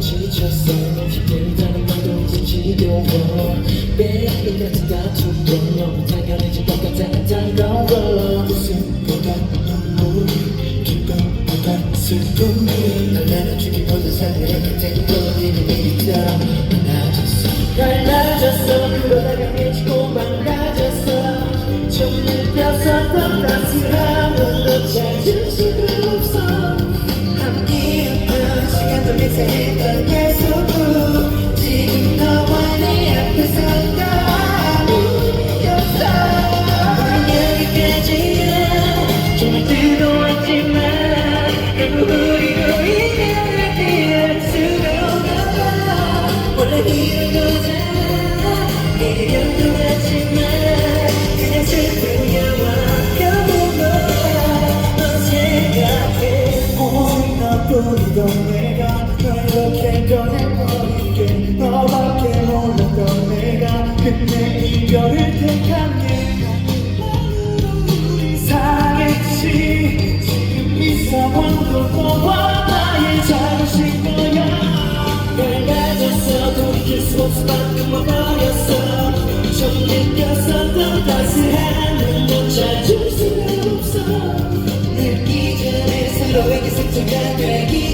지쳤어. 힘들다는 말도 이제 지겨워. 매일 같은 다툼도 너무 당연해진 것 같아. 달가워 웃음보다 눈물이 기쁨보다 슬픔이 날 안아주기보다 사랑이 된건 이미 있다. 시간 이렇게 변해버리게 너밖에 몰랐던 내가 근데 이별을 택한 게. 사겠지. 지금 이 상황도 너와 나의 잘못인 거야. 밝아졌어 돌이킬 수 없을 만큼 와버렸어. 좀 느꼈었던 따스함은 못 찾을 수가 없어. 늦기 전에 서로에게 상처가 되기